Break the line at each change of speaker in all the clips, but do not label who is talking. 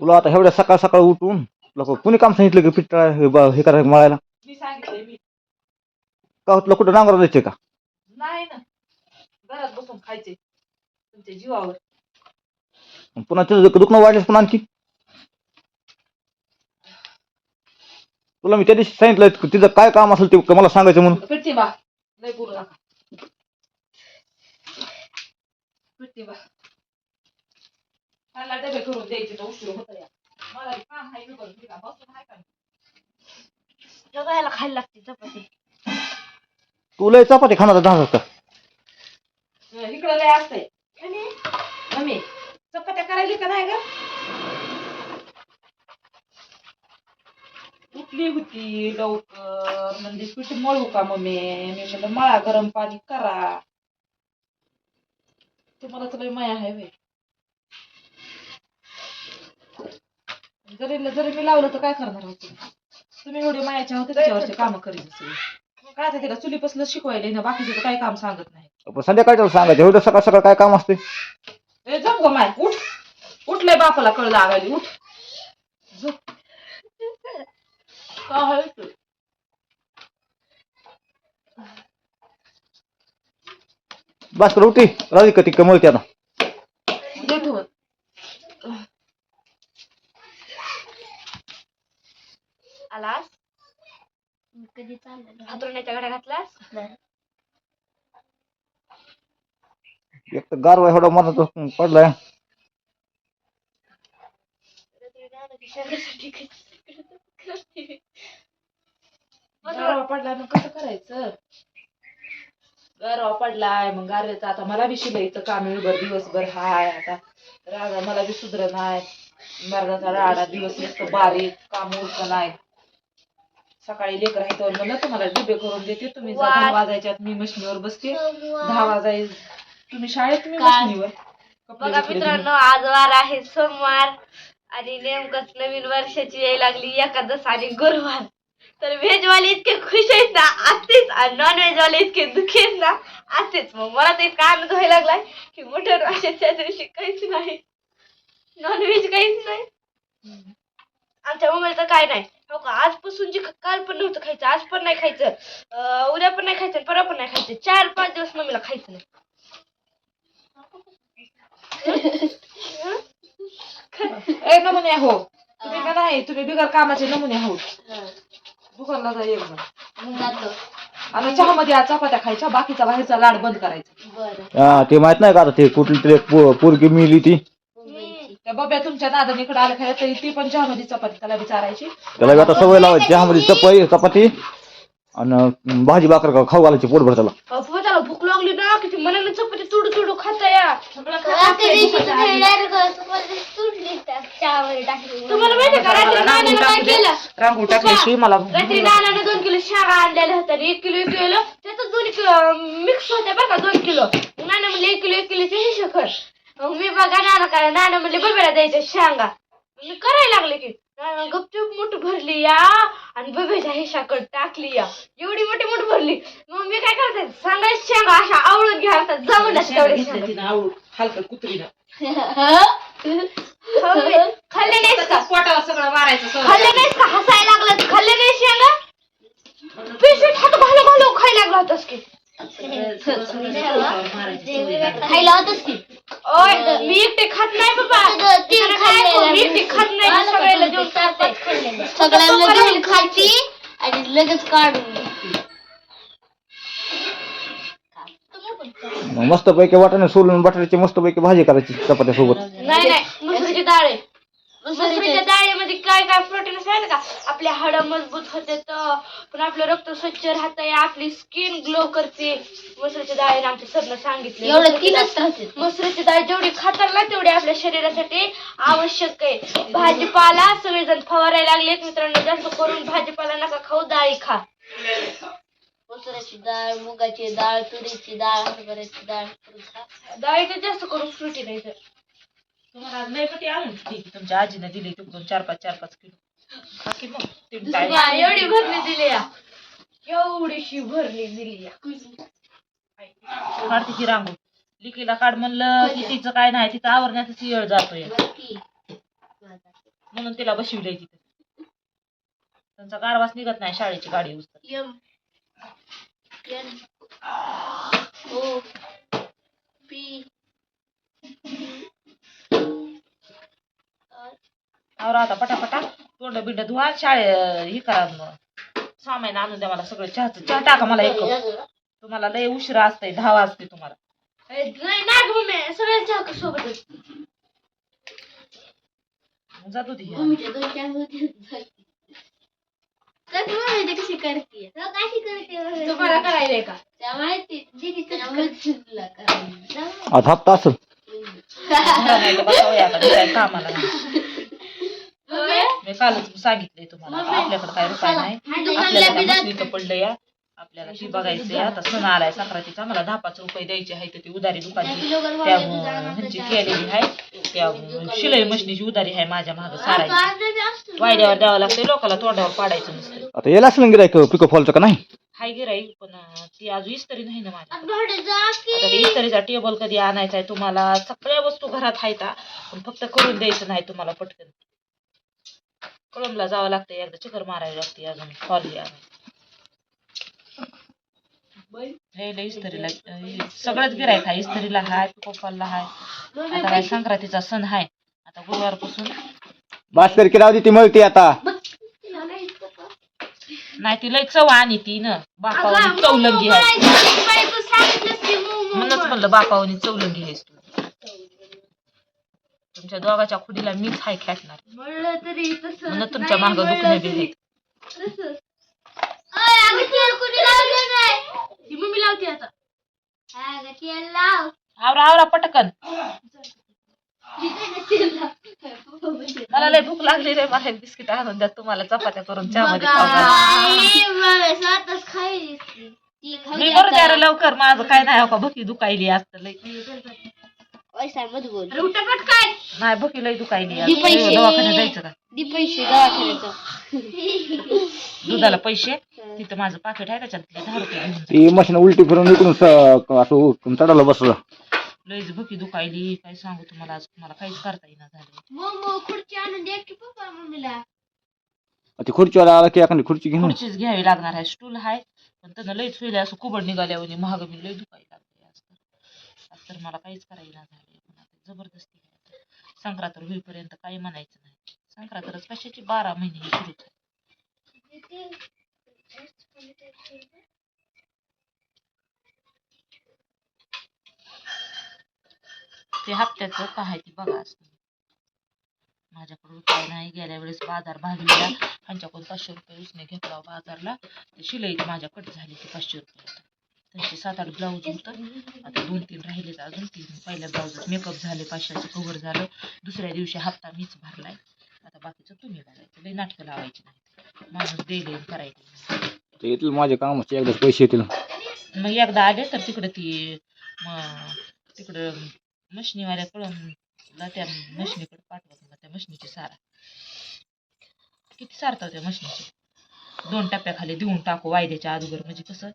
तुला आता एवढ्या सकाळ सकाळ उठून तुला कोणी काम सांगितलं की पिठ तळा- हे ब- हे करायचं मळायला?
मी सांगितलंय मी.
का तुला कुठं नांगरा जायचंय का?
नाही ना. घरात बसून खायचे तुमच्या जीवावर.
पुन्हा तिथं दुखणं वाढलेस पण आणखी. तुला मी त्या दिवशी सांगितलं की तिचं काय काम असेल ते मला सांगायचं म्हणून.
पिट्टी बा. लय बोलू नका. पिट्टी बा. मला डबे करून द्यायचे तर उशीर होत या मला काम आहे मी करून दिला बसून आहे का
जगायला खायला लागते चपाती
तुला चपाती खाणार दहा का
इकडं लय असतंय मम्मी चपात्या करायली का नाही ग उठली होती लवकर म्हणजे पीठ मळू का मम्मी मी म्हणलं मळा गरम पाणी करा तुम्हाला तर लय माया आहे जरी जरी मी लावलं तर काय करणार होते तुम्ही एवढे मायाच्या होते त्याच्यावरचे काम करीत सगळे काय आता तिला चुलीपासून शिकवायला ना बाकीचं तर काही काम सांगत नाही.
पण संध्याकाळच्या सांगायचं एवढं सकाळ सकाळ काय काम असते?
ए झोप ग माय उठ. उठलंय बापाला कळ लागायली उठ. झोप. काय ते?
बस कर उठी राहू दे का ती कमवते आता
आलास? कधी चाललं हातरुण्याच्या घड्या घातलास
एक तर गारवा एवढा मनात पडलाय.
गारवा पडलाय मग कसं करायचं? गारवा पडलाय मग गारव्याचं आता मला बी शिलाईचं काम भर दिवसभर हाय आता. रागा मला बी सुधर नाही. मरणाचा राडा दिवस नुसतं बारीक काम उरकं नाही. सकाळी लेकर आहे तर म्हणलं तुम्हाला डबे करून देते. तुम्ही जा दहा वाजायच्यात मी मशीनीवर बसते. दहा वाजाय तुम्ही शाळेत मी? मशीनीवर.
बघा मित्रांनो आज वार आहे सोमवार आणि नेमकंच नवीन वर्षाची याय लागली एकादश आणि गुरुवार. तर व्हेज वाले इतके खुश आहेत ना आतेच आणि नॉन व्हेज वाले इतके दुखी आहेत ना आतेच मग मला तर इतका आनंद व्हायला लागलाय की मटण माशाच्या दिवशी काहीच नाही. नॉन व्हेज काहीच नाही. आमच्या तर काय नाही. हो का? आजपासून जे काल पण नव्हतं खायचं आज पण नाही खायचं उद्या पण नाही खायचं परवा पण नाही खायचं. चार पाच दिवस मम्मीला खायचं नाही.
ए नमुने हो. तुम्ही का नाही तुम्ही बिगर कामाचे नमुने आहोत दुकानला जा एक जण आता चहामध्ये आज चपात्या खायच्या बाकीचा बाहेरचा लाड बंद करायचा.
बरं.
हा ते माहीत नाही का आता ते कुठली तरी पो- पोरगी मिली ती.
त्या बब्या तुमच्या इकडे आलं खायला तरी ती पण चहामध्ये चपाती त्याला विचारायची.
त्याला बी आता सवय लावायची चहामध्ये चपाई चपाती आणि भाजी भाकर का खाऊ घालायची त्याला.
अहो त्याला भूक लागली ना किती मनाने चपाती तुडू तुडू खाता या. तुम्हाला माहिती का रात्री नानानं काय केलं?
रांगोळ टाकल्याशिवाय मला
रात्री नानानं दोन किलो शाळा आणलेल्या होत्या आणि एक किलो एक किलो त्याचं दोन किलो मिक्स होत्या बरं का दोन किलो. नाना म्हणले एक किलो एक किलोचे हिशोब कर मग मी बघा नाना काय नाना म्हणले बरोबर द्यायच्या शेंगा मी करायला लागले की. नाना गपचूप मोठ भरली या. आणि बघायच्या हिशाकड टाकली या. एवढी मोठी मोठी भरली. मग मी काय करते? सांगायचं शेंगा अशा आवळून घ्या आता. जमून
हलकं
हो बे. खाल्ले नाहीस का?
पोटाला सगळं मारायचं.
खाल्ले नाहीस का? हसायला लागलं खाल्ले नाही शेंगा पिशवीत हात घालू घालू खायला लागला होतास की. खायला होतच की? ओय मी एकटे खात नाही बाबा. तीन खायला मी एकटे खात नाही सगळ्याला देऊन
सगळ्यांना देऊन खाती. आणि लगेच काढून
मस्त पैकी वाटाणे सोलून बटाट्याची मस्त पैकी भाजी करायची चपात्या सोबत
नाही नाही मसुरीची डाळ. आहे मसुरीच्या डाळीमध्ये काय काय प्रोटीन असतात का? आपले हाड मजबूत होते तर पण आपलं रक्त स्वच्छ राहतंय आपली स्किन ग्लो करते. मसुरीच्या डाळीने आमच्या सरनं सांगितले.
एवढं
मसुरीची
तीनच
डाळ-
राहते.
मसुरीची डाळ जेवढी खातात ना तेवढी आपल्या शरीरासाठी आवश्यक आहे. भाजीपाला सगळेजण फवारायला लागलेत मित्रांनो. जास्त करून भाजीपाला नका खाऊ डाळी खा.
मसुराची डाळ मुगाची डाळ तुरीची डाळ हरभऱ्याची डाळ.
डाळीचं जास्त करून फ्रुटी नाही
तुम्हाला आज नाही पती आणून दिली की तुमच्या आजीने दिली तिकडून चार पाच चार पाच किलो. मग
दुसरी एवढी भरली दिली या. एवढीशी भरली दिली या.
काढते की रांगोळ. लिकीला काढ म्हणलं की तिचं काय नाही तिचं आवरण्यातच येळ जातोय? म्हणून तिला बसविलंय तिथे. त्यांचा गारवास निघत नाही शाळेची गाडी उचल
एम एन ओ.
आवरा आता पटापटा. तोंड बिंड धुवा शाळे हे करा. मग सामान आणून द्या मला सगळं. चहाचं चहा टाका मला एक. तुम्हाला लय उशिरा असतंय दहा वाजते तुम्हाला.
सगळ्यांच्या सोबतच.
जातो
होते
कशी करते? तुम्हाला करायचंय का?
माहिती. तुला
मी कालच सांगितलंय तुम्हाला. आपल्याकडे काय रुपये नाही. आपल्याला काय मशनीचं पडलं या आपल्याला ती बघायचंय आता सण आलाय संक्रांतीचा. मला दहा पाच रुपये द्यायचे आहे तर ती उधारी दुकानची. त्या ह्यांची केलेली आहे. त्या शिलाई मशनीची उधारी आहे माझ्या मागं सारायची. वायद्यावर द्यावं लागतंय लोकांना तोंडावर पाडायचं नसतं.
आता यायला असेल गिरायक पिको फॉलचं का नाही?
हाय गिराई पण ती अजून इस्त्री नाही ना माझ्या. इस्त्रीचा टेबल कधी आणायचा आहे तुम्हाला सगळ्या वस्तू घरात आहेत. पण फक्त करून द्यायचं नाही तुम्हाला पटकन. कळमला जावं लागतं एकदा चक्कर मारावी लागते अजून फॉल इस्त्रीला अं, सगळंच गिरायक आहे इस्त्रीला हाय पिकोफॉलला हाय. आता काय संक्रांतीचा सण आहे आता गुरुवारपासून
बास कर की राहू दे ती मळती आता.
नाही ती लय चव आणि ती न बापावनी चौलंगी आहे म्हणूनच म्हणलं बापावनी चौलंगी आहेस तू. तुमच्या दोघाच्या खुडीला मीच हाय खेटणार
म्हणलं तरी तसं
म्हणून तुमच्या माग दुखणे बी आहेत
तसं अगं तेल कुणी लावलं नाही? ती मम्मी लावते आता.
अगं तेल लाव.
आवरा आवरा पटकन. मला लय भूक लागली रे मला बिस्किट आणून द्या तुम्हाला चपात्या करून चहामध्ये खाऊ घाला.
आई, मम्मी स्वतःच खायली ती खाऊ
मी करू द्या रे लवकर माझं काय नाही हो का भुकी दुखायली असतं लय.
पैसा मध्ये बोल
नाही भुकी लय दुखायली
दी पैसे.
दवाखान्यात जायचं का?
दी पैसे दवाखान्याचं.
दुधाला पैसे. तिथं माझं पाकिट आहे त्याच्यात दहा रुपये घेऊन जा.
ती मशीन उलटी फिरून इकडून स- असं चढायला बसलं.
लयच भुकी दुखायली. काय सांगू तुम्हाला आज? तुम्हाला काहीच करता येईना झालं.
मग खुर्ची आणून द्या की पप्पा मम्मीला.
ती खुर्चीवर आला की एखादी खुर्ची घेऊन.
खुर्चीच घ्यावी लागणार आहे. स्टूल आहे पण त्यानं लयच होईल. असं कुबड निघाल्यावर महाग मी लय दुखायला लागले. आज तर मला काहीच करायला झाले जबरदस्ती आहे. संक्रांत होईपर्यंत काही म्हणायचं नाही. संक्रांतच कशाची बारा महिने सुरूच आहे ते हप्त्याचं काय ते बघा असतं माझ्याकडून काय नाही. गेल्या वेळेस बाजार भागलेला. त्यांच्याकडून पाचशे रुपये उसने घेतला बाजारला. ते शिलाई माझ्या कट झाली ती पाचशे रुपये त्यांचे सात आठ ब्लाऊज होतं. आता दोन तीन राहिलेत अजून. तीन पहिल्या ब्लाऊजात मेकअप झाले पाचशेचं कव्हर झालं. दुसऱ्या दिवशी हप्ता मीच भरलाय. आता बाकीचं तुम्ही बघायचं लई नाटकं लावायची नाही माणूस देईल करायचं.
ते येतील माझ्या कामाचे. एकदाच पैसे येतील.
मग एकदा आले तर तिकडं ती म- तिकडं मशनीवाल्याकडून त्या मशनीकडे पाठवत मग त्या मशनीची सारा. किती सारता त्या मशनीची? दोन टप्प्याखाली देऊन टाकू वायद्याच्या अगोदर. म्हणजे कसं?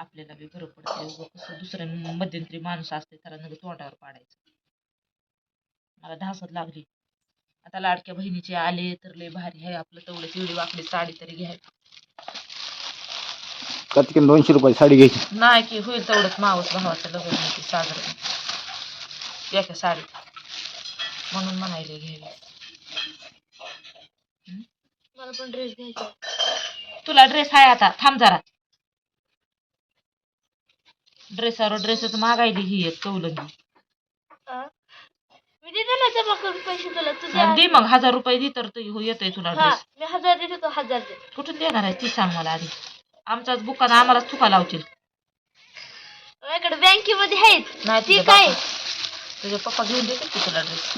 आपल्याला बी बरं पडतं उगं कसं दुसऱ्या मध्यंतरी माणूस असते त्याला नग तोंडावर पाडायचं. मला धासत लागली. आता लाडक्या बहिणीचे आले तर लय भारी आहे. आपलं तेवढं तेवढी वाकडी साडी तरी घ्यायची
कटकीन दोनशे रुपये साडी घ्यायची.
नाही की होईल तेवढंच. मावस भावाचं लग्न आहे ते साजरं. एका साडीत म्हणून म्हणायले घ्यावी
मला पण ड्रेस घ्यायचा
तुला ड्रेस आहे आता. थांब जरा. ड्रेसावर ड्रेसच मागायली ही एक चौलंगी
मी देते ना जमा करून पैसे तुला तुझ्या
आणि दे मग हजार रुपये दे तर ते हो येतोय तुला
हा
ड्रेस
मी हजार देते तो हजार दे.
कुठून देणार आहे ती सांग मला आधी. आमचाच बुकान आम्हालाच थुका लावतील.
माझ्याकडे बँकेमध्ये आहेत.
नाही
ती
तुझे
काय?
पप्पा तुझे पप्पा घेऊन देतील की तुला ड्रेस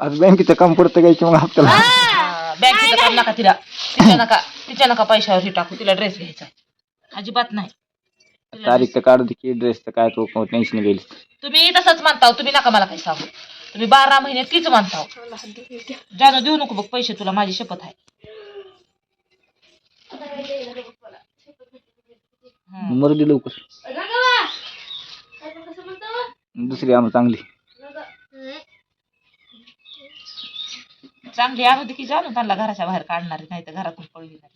आज बँकेचं काम पडतं घ्यायची मग हप्त्याला
बँकेचं काम नका तिला. तिच्या नका तिच्या नका पैशावर हे टाकू तिला ड्रेस घ्यायचा अजिबात नाही.
तारीख तर काढू दे की ड्रेस तर काय तो टेन्शन गेली
तुम्ही तसंच म्हणताव तुम्ही नका मला काही सांगू. तुम्ही बारा महिने तीच म्हणताव. जाणं देऊ नको बघ पैसे तुला माझी शपथ आहे.
मरू दे लवकर. दुसरी आम्हाला चांगली.
चांगली आणू दे की जाणू त्यांना घराच्या बाहेर काढणार नाही तर घरातून पळविणार